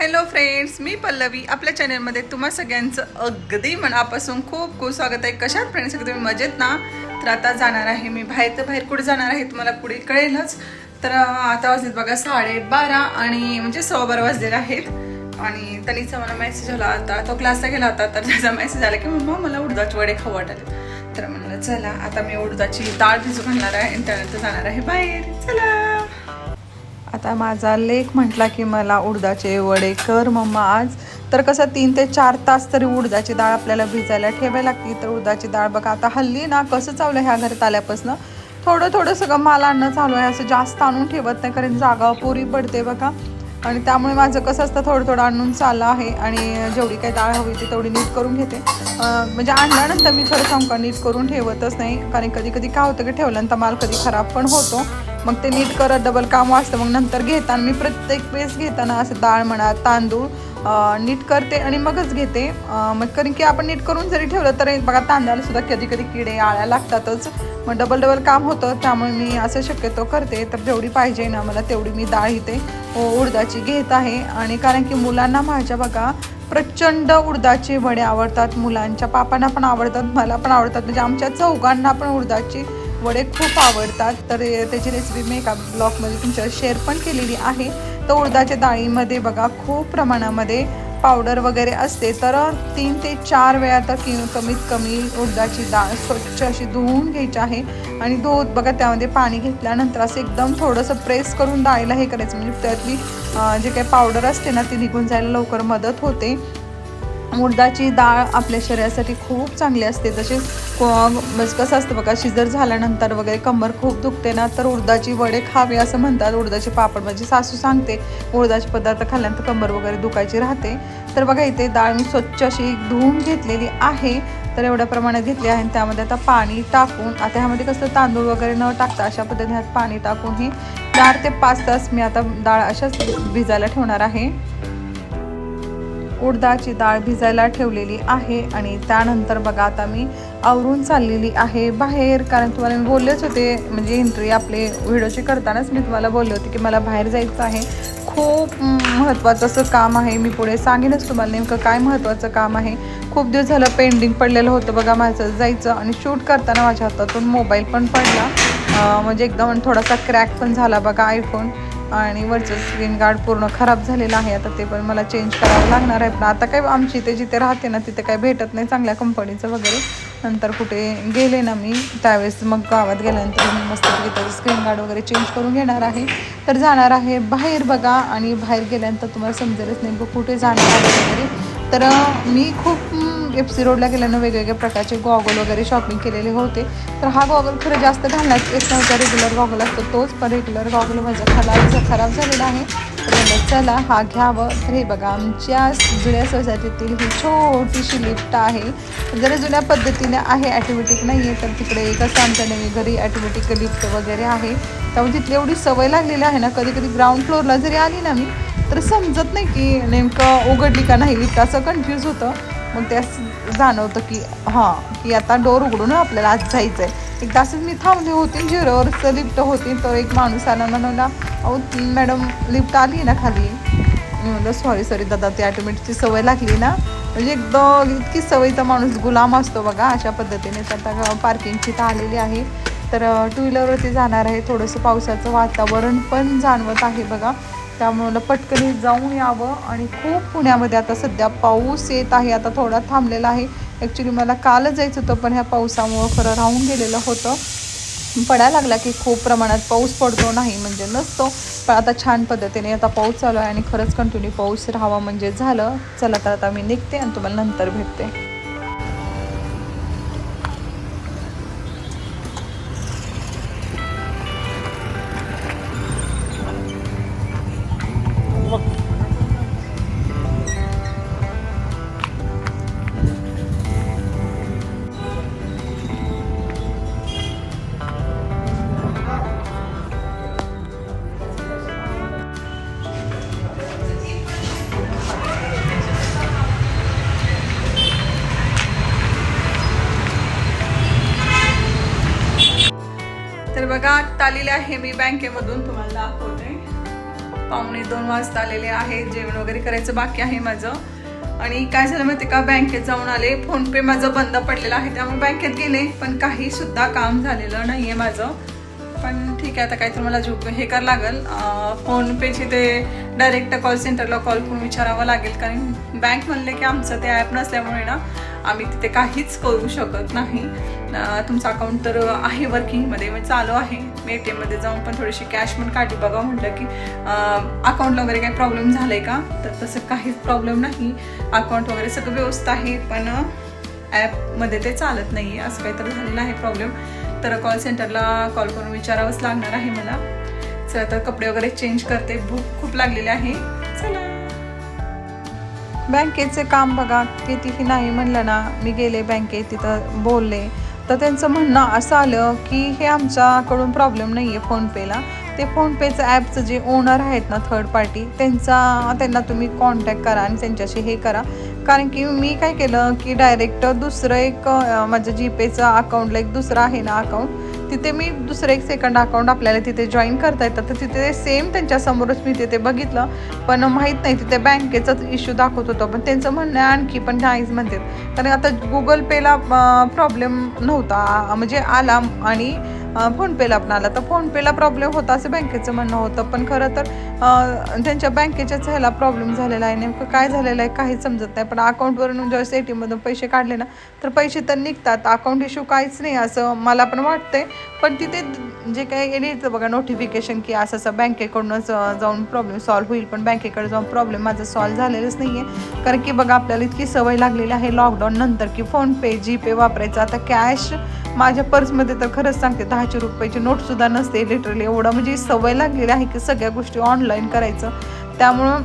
Hello friends मी पल्लवी. आपल्या चॅनलमध्ये तुम्हा सगळ्यांचं अगदी मनापासून खूप खूप स्वागत आहे. कशात फ्रेंड्स तुम्ही मजेत ना? तर आता जाणार आहे मी बाहेर. तर बाहेर कुठे जाणार आहे? तुम्हाला पुढे कळेलच. तर आता वाजलेत बघा साडेबारा आणि म्हणजे सव्वा बारा वाजलेले आहेत. आणि तनीचा मला मेसेज आला होता तो क्लासला गेला होता. तर त्याचा मेसेज आला की मम्मा मला उडदाचे वडे खाऊ वाटले. तर म्हणलं चला आता मी उडदाची डाळ भिजू घालणार आहे आणि त्यानंतर जाणार आहे बाहेर. चला! आता माझा लेख म्हटला की मला उडदाचे वडे कर मम्मा आज. तर कसं तीन ते चार तास तरी उडदाची डाळ आपल्याला भिजायला ठेवायला लागते. तर उडदाची डाळ बघा आता हल्ली ना कसं चावलं ह्या घरात आल्यापासून? थोडं थोडं सगळं माल आणणं चालू आहे. असं जास्त आणून ठेवत नाही कारण जागा पुरी पडते बघा. आणि त्यामुळे माझं कसं असतं थोडं थोडं आणून चाललं आहे. आणि जेवढी काही डाळ हवी ती तेवढी नीट करून घेते. म्हणजे आणल्यानंतर मी खरं सांगू का नीट करून ठेवतच नाही. कारण कधी कधी काय होतं की ठेवल्यानंतर माल कधी खराब पण होतो. मग ते नीट करत डबल काम वाचतं मग नंतर घेताना मी प्रत्येक वेळेस घेताना असं डाळ म्हणा तांदूळ नीट करते आणि मगच घेते. मग कारण की आपण नीट करून जरी ठेवलं तरी बघा तांदळाला सुद्धा कधी कधी किडे आळ्या लागतातच. मग डबल डबल काम होतं. त्यामुळे मी असं शक्यतो करते. तर जेवढी पाहिजे ना मला तेवढी मी डाळ इथे उडदाची घेत आहे. आणि कारण की मुलांना माझ्या बघा प्रचंड उडदाचे वडे आवडतात. मुलांच्या पापांना पण आवडतात मला पण आवडतात. म्हणजे आमच्या चौघांना पण उडदाची वडे खूप आवडतात. तर त्याची रेसिपी मी एका ब्लॉगमध्ये तुमच्या शेअर पण केलेली आहे. तर उडदाच्या डाळीमध्ये बघा खूप प्रमाणामध्ये पावडर वगैरे असते. तर तीन ते चार वेळा तर कि कमीत कमी उडदाची डाळ स्वच्छ अशी धुवून घ्यायची आहे. आणि धुवत बघा त्यामध्ये पाणी घेतल्यानंतर असं एकदम थोडंसं प्रेस करून डाळीला हे करायचं. म्हणजे त्यातली जे काही पावडर असते ना ती निघून जायला लवकर मदत होते. उडदाची डाळ आपल्या शरीरासाठी खूप चांगली असते. तसेच कसं असतं बघा शिजर झाल्यानंतर वगैरे कंबर खूप दुखते ना तर उडदाची वडे खावे असं म्हणतात. उडदाचे पापड माझी सासू सांगते उडदाचे पदार्थ खाल्ल्यानंतर कंबर वगैरे दुखायची राहते. तर बघा इथे डाळ मी स्वच्छ अशी धुवून घेतलेली आहे. तर एवढ्या प्रमाणात घेतली आहे आणि त्यामध्ये आता पाणी टाकून आता ह्यामध्ये कसं तांदूळ वगैरे न टाकता अशा पद्धतीने ह्यात पाणी टाकून ही चार ते पाच तास मी आता डाळ अशाच भिजायला ठेवणार आहे. उडदाची डाळ भिजायला ठेवलेली आहे आणि त्यानंतर बघा आता मी आवरून चाललेली आहे बाहेर. कारण तुम्हाला मी बोललेच होते म्हणजे एंट्री आपले व्हिडिओची करतानाच मी तुम्हाला बोलले होते की मला बाहेर जायचं आहे. खूप महत्त्वाचं असं काम आहे. मी पुढे सांगेनच तुम्हाला नेमकं काय महत्त्वाचं काम आहे. खूप दिवस झालं पेंडिंग पडलेलं होतं बघा माझं जायचं आणि शूट करताना माझ्या हातातून मोबाईल पण पडला. म्हणजे एकदम थोडासा क्रॅक पण झाला बघा आयफोन आणि वरचं स्क्रीन गार्ड पूर्ण खराब झालेलं आहे. आता ते पण मला चेंज करावं लागणार आहे. पण आता काय आमची इथे जिथे राहते ना तिथे काही भेटत नाही चांगल्या कंपनीचं वगैरे. नंतर कुठे गेले ना मी त्यावेळेस मग गावात गेल्यानंतर मी मस्त त्याचं स्क्रीन गार्ड वगैरे चेंज करून घेणार आहे. तर जाणार आहे बाहेर बघा. आणि बाहेर गेल्यानंतर तुम्हाला समजेलच नेमकं कुठे जाणार आहे वगैरे. तर मी खूप एफ सी रोडला गेल्यानं वेगवेगळ्या प्रकारचे गॉगल वगैरे शॉपिंग केलेले होते. तर हा गॉगल खरं जास्त घालण्यात येत नव्हता. रेग्युलर गॉगल असतो तोच पण रेग्युलर गॉगल माझा खराब खराब झालेला आहे तर चला हा घ्यावं. तर हे बघा आमच्या जुन्या सोसायटीतील ही छोटीशी लिफ्ट आहे. जरा जुन्या पद्धतीने आहे ॲटोमॅटिक नाही आहे तर तिकडे कसं आमच्या नवी घरी ॲटोमॅटिक लिफ्ट वगैरे आहे. त्यामुळे तिथली एवढी सवय लागलेली आहे ना कधी कधी ग्राउंड फ्लोअरला जरी आली ना मी तर समजत नाही की नेमकं उघडली का नाही लिफ्ट असं कन्फ्यूज होतं. मग ते असं जाणवतं की हां की आता डोर उघडून आपल्याला आज जायचं आहे एकदा असंच मी थांबली होती झिरोवरचं लिफ्ट होती तो एक माणूस आला म्हणून अहो मॅडम लिफ्ट आली ना खाली? मी म्हणलं सॉरी सॉरी दादा ती ॲटोमॅटिकची सवय लागली ना. म्हणजे एकदम इतकी सवयीचा माणूस गुलाम असतो बघा अशा पद्धतीने. तर आता पार्किंगची तर आलेली आहे. तर uh, टू व्हीलरवरती जाणार आहे. थोडंसं पावसाचं वातावरण पण जाणवत आहे बघा. त्यामुळं पटकन जाऊन यावं. आणि खूप पुण्यामध्ये आता सध्या पाऊस येत आहे. आता थोडा थांबलेला आहे. ॲक्च्युली मला कालच जायचं होतं पण ह्या पावसामुळं खरं राहून गेलेलं होतं. पडायला लागला की खूप प्रमाणात पाऊस पडतो नाही म्हणजे नसतो. पण आता छान पद्धतीने आता पाऊस चालू आहे आणि खरंच कंटिन्यू पाऊस राहावा म्हणजे झालं. चला तर आता मी निघते आणि तुम्हाला नंतर भेटते. आलेले आहे. मी बँकेमधून तुम्हाला दाखवते. पाहुणे दोन वाजता आलेले आहे. जेवण वगैरे करायचं बाकी आहे माझं. आणि काय झालं माहिती का? बँकेत जाऊन आले. फोनपे माझं बंद पडलेलं आहे. त्यामुळे बँकेत गेले. पण काही सुद्धा काम झालेलं नाही आहे माझं. पण ठीक आहे. आता काहीतरी मला झोप हे करावं लागेल. फोनपेची ते डायरेक्ट कॉल सेंटरला कॉल करून विचारावं लागेल. कारण बँक म्हणले की आमचं ते ॲप नसल्यामुळे ना आम्ही तिथे काहीच करू शकत नाही. तुमचं अकाउंट तर आहे वर्किंगमध्ये म्हणजे चालू आहे. मी ए टी एममध्ये जाऊन पण थोडीशी कॅश पण काढली. बघा म्हटलं की अकाउंटला वगैरे काही प्रॉब्लेम झाला आहे का? तर तसं काहीच प्रॉब्लेम नाही. अकाउंट वगैरे सगळं व्यवस्थित आहे पण ॲपमध्ये ते चालत नाही आहे असं काहीतरी झालेलं आहे प्रॉब्लेम तर कॉल सेंटरला कॉल करून विचारावंच लागणार आहे मला. चला तर कपडे वगैरे चेंज करते. भूक खूप लागलेली आहे. चला. बँकेचे काम बघा. कितीही नाही म्हणलं ना मी गेले बँकेत तिथं बोलले. तर त्यांचं म्हणणं असं आलं की हे आमच्याकडून प्रॉब्लेम नाही आहे फोनपेला. ते फोनपेचं ॲपचं जे ओनर आहेत ना थर्ड पार्टी त्यांचा त्यांना तुम्ही कॉन्टॅक्ट करा आणि त्यांच्याशी हे करा. कारण की मी काय केलं की डायरेक्ट दुसरं एक माझं जीपेचं अकाउंटला एक दुसरं आहे ना अकाउंट तिथे मी दुसरं एक सेकंड अकाउंट आपल्याला तिथे जॉईन करता येतं. तर तिथे सेम त्यांच्यासमोरच मी तिथे बघितलं. पण माहीत नाही तिथे बँकेचाच इश्यू दाखवत होतो. पण त्यांचं म्हणणं आहे आणखी पण नाहीच म्हणतात. कारण आता गुगल पेला प्रॉब्लेम नव्हता. म्हणजे आला आणि फोनपेला पण आला. तर फोनपेला प्रॉब्लेम होता असं बँकेचं म्हणणं होतं. पण खरं तर त्यांच्या बँकेच्याच ह्याला प्रॉब्लेम झालेला आहे. नेमकं काय झालेलं आहे काहीच समजत नाही. पण अकाउंटवरून ज्यावेळेस ए टी एममधून पैसे काढले ना तर पैसे तर निघतात. अकाउंट इश्यू काहीच नाही असं मला पण वाटतंय. पण तिथे जे काही येतं बघा नोटिफिकेशन की असं असं बँकेकडूनच जाऊन प्रॉब्लेम सॉल्व्ह होईल. पण बँकेकडे जाऊन प्रॉब्लेम माझा सॉल्व्ह झालेलाच नाही आहे कारण की बघा आपल्याला इतकी सवय लागलेली आहे लॉकडाऊन नंतर की फोनपे जीपे वापरायचं. आता कॅश माझ्या पर्समध्ये तर खरंच सांगते दहाशे रुपयाची नोटसुद्धा नसते लिटरली एवढं. म्हणजे सवय लागलेली आहे की सगळ्या गोष्टी ऑनलाईन करायचं. त्यामुळं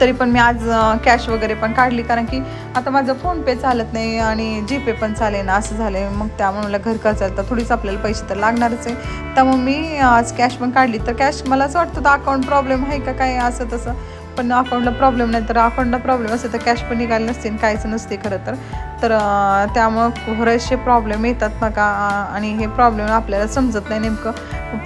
तरी पण मी आज कॅश वगैरे पण काढली. कारण की आता माझं फोनपे चालत नाही आणि जीपे पण चालेल ना असं झालं आहे मग त्यामुळे मला घर का चालतं थोडीच आपल्याला पैसे तर लागणारच आहे. त्यामुळे मी आज कॅश पण काढली. तर कॅश मला असं वाटतं तर अकाउंट प्रॉब्लेम आहे का काय असं तसं. पण अकाउंटला प्रॉब्लेम नाही. तर अकाउंटला प्रॉब्लेम असेल तर कॅश पण निघाले नसते काहीच नसते खरं तर. तर त्यामुळं बरेचसे प्रॉब्लेम येतात मग आणि हे प्रॉब्लेम आपल्याला समजत नाही नेमकं.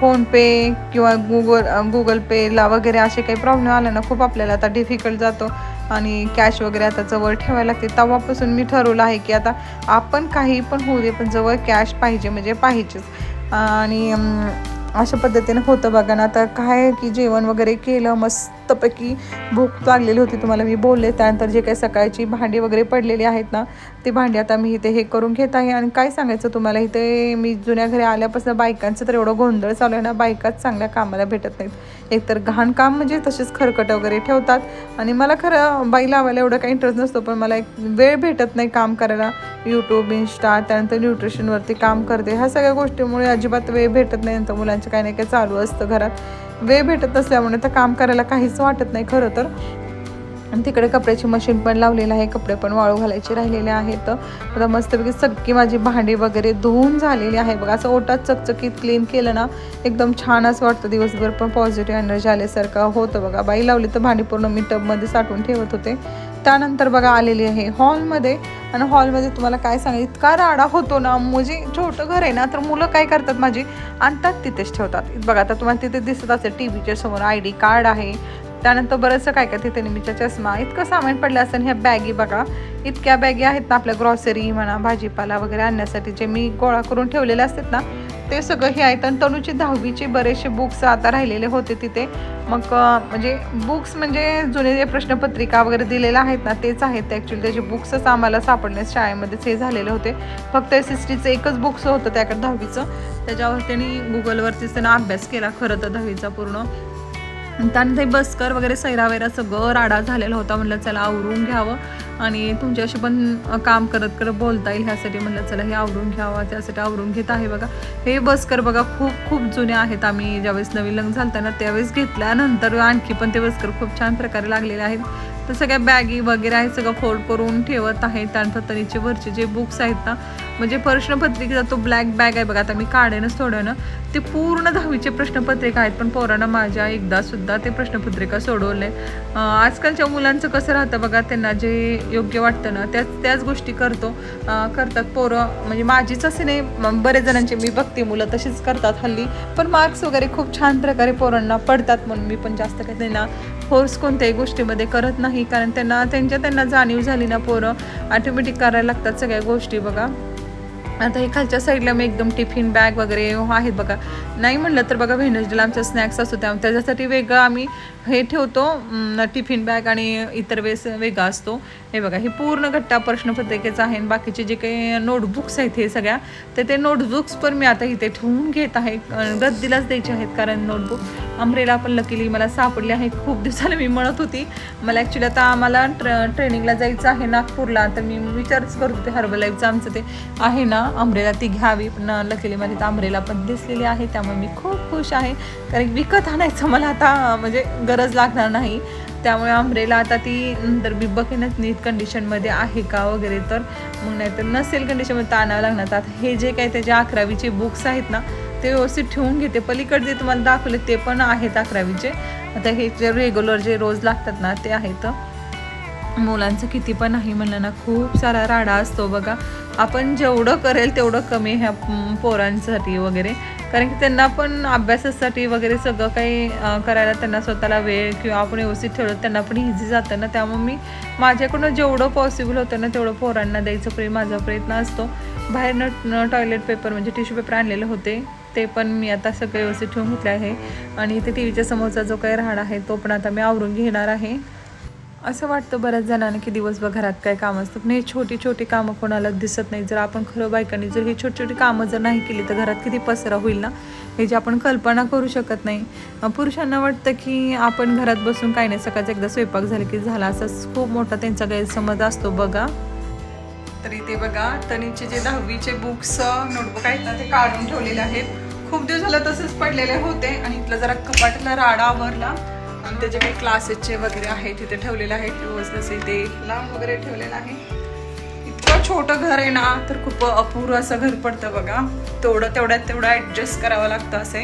फोनपे किंवा गुगल गुगल पेला वगैरे असे काही प्रॉब्लेम आले ना खूप आपल्याला आता डिफिकल्ट जातो. आणि कॅश वगैरे आता जवळ ठेवायला लागते. तेव्हापासून मी ठरवलं आहे की आता आपण काही पण होऊ दे पण जवळ कॅश पाहिजे म्हणजे पाहिजेच. आणि अशा पद्धतीने होतं बघा ना. आता काय की जेवण वगैरे केलं मस्तपैकी भूक लागलेली होती तुम्हाला मी बोलले. त्यानंतर जे काही सकाळची भांडी वगैरे पडलेली आहेत ना ती भांडी आता मी इथे हे करून घेत आहे. आणि काय सांगायचं तुम्हाला इथे मी जुन्या घरी आल्यापासून बायकांचं तर एवढं गोंधळ चालू आहे ना बायकाच चांगल्या कामाला भेटत नाहीत. एकतर घाण काम म्हणजे तसेच खरकट वगैरे ठेवतात. आणि मला खरं बाई लावायला एवढं काही इंटरेस्ट नसतो पण मला एक वेळ भेटत नाही काम करायला. यूट्यूब इन्स्टा त्यानंतर न्यूट्रिशनवरती काम करते. ह्या सगळ्या गोष्टीमुळे अजिबात वेळ भेटत नाही. नंतर मुलांचं काही नाही काही चालू असतं घरात. वेळ भेटत नसल्यामुळे तर काम करायला काहीच वाटत नाही खरं तर. आणि तिकडे कपड्याची मशीन पण लावलेलं आहे कपडे पण वाळू घालायचे राहिलेले आहेत. आता मस्तपैकी सगळी माझी भांडी वगैरे धुवून झालेली आहे. बघा असं ओटात चकचकीत क्लीन केलं ना एकदम छान असं वाटतं. दिवसभर पण पॉझिटिव्ह एनर्जी आल्यासारखं होतं बघा. बाई लावली तर भांडी पूर्ण मी टबमध्ये साठवून ठेवत होते. त्यानंतर बघा आलेली आहे हॉलमध्ये. आणि हॉलमध्ये तुम्हाला काय सांगा इतका राडा होतो ना म्हणजे छोटं घर आहे ना तर मुलं काय करतात माझी आणतात तिथेच ठेवतात. बघा आता तुम्हाला तिथे दिसत असेल टी व्हीच्या समोर आय डी कार्ड आहे. त्यानंतर बरंचसं काय काय तिथे नेहमीच्या चष्मा इतकं सामान पडलं असेल ह्या बॅगी बघा. इतक्या बॅगी आहेत ना आपल्या ग्रॉसरी म्हणा भाजीपाला वगैरे आणण्यासाठी जे मी गोळा करून ठेवलेले असतात ना ते सगळं हे आहेत. आणि तनुची दहावीचे बरेचसे बुक्स आता राहिलेले होते तिथे. मग म्हणजे बुक्स म्हणजे जुने जे प्रश्नपत्रिका वगैरे दिलेल्या आहेत ना तेच आहेत. ॲक्च्युली त्याचे बुक्सच आम्हाला सापडण्यास शाळेमध्येच हे झालेले होते. फक्त एस एस टीचं एकच बुक्स होतं त्याकडे दहावीचं. त्याच्यावर त्यांनी गुगलवरतीच त्यांना अभ्यास केला खरं तर दहावीचा पूर्ण. त्यानंतर बसकर वगैरे सैरा वैरा सगळं राडा झालेला होता. म्हटलं चला आवरून घ्यावं. आणि तुमच्याशी पण काम करत करत बोलता येईल. ह्यासाठी म्हणलं चला हे आवरून घ्यावा त्यासाठी आवरून घेत आहे बघा. हे बसकर बघा खूप खूप जुने आहेत. आम्ही ज्यावेळेस नवीन लग्न झालं ना त्यावेळेस घेतल्यानंतर आणखी पण ते बसकर खूप छान प्रकारे लागलेले आहेत. तर सगळ्या बॅगी वगैरे आहे सगळं फोल्ड करून ठेवत आहे त्यानंतर तरीचे वरचे जे बुक्स आहेत ना म्हणजे प्रश्नपत्रिकेचा तो ब्लॅक बॅग आहे बघा आता मी काढेनच थोडं ना. ते पूर्ण दहावीचे प्रश्नपत्रिका आहेत पण पोरांना माझ्या एकदा सुद्धा ते प्रश्नपत्रिका सोडवले आजकालच्या मुलांचं कसं राहतं बघा त्यांना जे योग्य वाटतं ना त्याच त्याच गोष्टी करतो. करतात पोरं म्हणजे माझीच असे नाही बरेच जणांचे मी बघते मुलं तशीच करतात हल्ली. पण मार्क्स वगैरे खूप छान प्रकारे पोरांना पडतात म्हणून मी पण जास्त काही त्यांना फोर्स कोणत्याही गोष्टीमध्ये करत नाही. कारण त्यांना त्यांच्या त्यांना जाणीव झाली ना पोरं ऑटोमॅटिक करायला लागतात सगळ्या गोष्टी बघा. आता हे खालच्या साईडला मी एकदम टिफिन बॅग वगैरे आहेत बघा. नाही म्हणलं तर बघा व्हेनसडेला आमच्या स्नॅक्स असतो त्या त्याच्यासाठी वेगळं आम्ही हे ठेवतो. टिफिन बॅग आणि इतर वेळेस वेगळा असतो. हे बघा हे पूर्ण गट्टा प्रश्नपत्रिकेचा आहे आणि बाकीचे जे काही नोटबुक्स आहेत हे सगळ्या तर ते नोटबुक्स पण मी आता इथे ठेवून घेत आहे. गद्दीलाच द्यायचे आहेत कारण नोटबुक अमरेला पण लकीली मला सापडली आहे. खूप दिवसाला मी म्हणत होती. मला ॲक्च्युली आता आम्हाला ट्र ट्रेनिंगला जायचं आहे नागपूरला. तर मी विचारच करत होते हर्बल लाईफचं आमचं ते आहे ना? अमरेला ती घ्यावी. पण लकीली माझी तर अमरेला पण दिसलेली आहे. त्यामुळे मी खूप खुश आहे. कारण विकत आणायचं मला आता म्हणजे गरज लागणार नाही. त्यामुळे अमरेला आता ती नंतर मी बघेनच नीट कंडिशनमध्ये आहे का वगैरे तर मग नाहीतर नसेल कंडिशनमध्ये तर आणावं लागणार. आता हे जे काही त्याचे अकरावीचे बुक्स आहेत ना ते व्यवस्थित ठेवून घेते. पलीकडे जे तुम्हाला दाखवले ते पण आहेत अकरावीचे. आता हे जे रेग्युलर जे रोज लागतात ना ते आहेत. मुलांचं किती पण नाही म्हणलं ना खूप सारा राडा असतो बघा. आपण जेवढं करेल तेवढं कमी ह्या पोरांसाठी वगैरे. कारण की त्यांना पण अभ्यासासाठी वगैरे सगळं काही करायला त्यांना स्वतःला वेळ किंवा आपण व्यवस्थित ठेवलं त्यांना पण इझी जातं ना. त्यामुळे मी माझ्याकडून जेवढं पॉसिबल होतं ना तेवढं पोरांना द्यायचं प्रे माझा प्रयत्न असतो. बाहेरनं टॉयलेट पेपर म्हणजे टिश्यू पेपर आणलेले होते. ते पण मी आता सगळे व्यवस्थित ठेवून घेतले आहे. आणि इथे टी व्हीच्या समोरचा जो काही राहणार आहे तो पण आता मी आवरून घेणार आहे. असं वाटतं बऱ्याच जणांना की दिवसभर घरात काय काम असतं. पण हे छोटी छोटी कामं कोणाला दिसत नाही जर आपण खरं बायकांनी जर ही छोटी छोटी कामं जर नाही केली तर घरात किती पसरा होईल ना? याची आपण कल्पना करू शकत नाही. पुरुषांना वाटतं की आपण घरात बसून काही नाही सकाळचा एकदा स्वयंपाक झाला की झाला. असं खूप मोठा त्यांचा गैरसमज असतो बघा. तर इथे बघा तनीचे जे दहावीचे बुक्स नोटबुक आहेत ना ते काढून ठेवलेले आहेत. खूप दिवस झालं तसंच पडलेले होते आणि इथलं जरा कपाटला राडा आवरला. आणि त्याचे काही क्लासेसचे वगैरे आहेत तिथे ठेवलेले आहेत व्यवस्थित असे ते लांब वगैरे ठेवलेलं आहे. इतकं छोटं घर आहे ना तर खूप अपूर्व असं घर पडतं बघा. तेवढं तेवढ्यात तेवढं ॲडजस्ट करावं लागतं असे.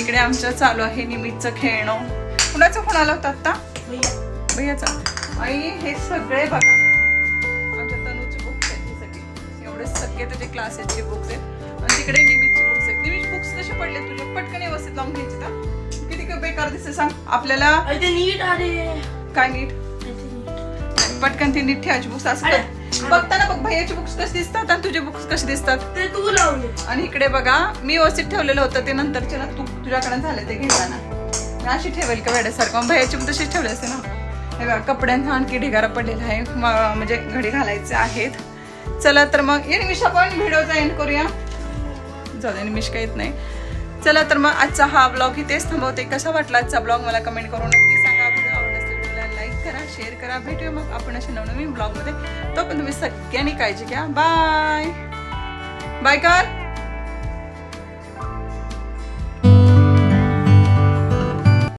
इकडे आमचं चालू आहे निमितचं खेळणं. कुणाचं फोन आला होता आत्ता? भैयाचा आई हे सगळे बघा. आमच्या तनूचे बुक्स आहेत हे सगळे. एवढे सगळे तुझे क्लासेसचे बुक्स आहेत. आणि तिकडे निमितचे बुक्स आहेत. निमित बुक्स कसे पडले तुझे? पटकन व्यवस्थित लावून घ्यायचे बेकार दिसते सांग. आपल्याला ते नीट अरे. काय नीट. पटकन ती नीट ठेवायची बुक्स असं अरे. कर. बघताना बघ भैयाचे बुक्स कसे दिसतात आणि तुझे बुक्स कसे दिसतात. ते तू लावले आणि इकडे बघा मी व्यवस्थित ठेवलेलं होतं ते नंतरचे ना तू तुझ्याकडे झाले ते घेताना मी अशी ठेवेल का वेड्यासारखं? भैयाची पण तशीच ठेवली असते ना. हे बघा कपड्यांचा आणखी ढिगारा पडलेला आहे. म- म्हणजे घडी घालायचे आहेत. चला तर मग ये निमिष आपण व्हिडिओचा एंड करूया. जाऊ दे निमिष काही येत नाही. चला तर मग आजचा हा ब्लॉग इथेच थांबवते. कसा वाटला आजचा ब्लॉग मला कमेंट करून नक्की सांगा. व्हिडिओ आवडला असेल तुला लाईक करा शेअर करा. भेटूया मग आपण अशा नवनवीन ब्लॉगमध्ये तो पण तुम्ही सगळ्यांनी काळजी घ्या. बाय बाय कर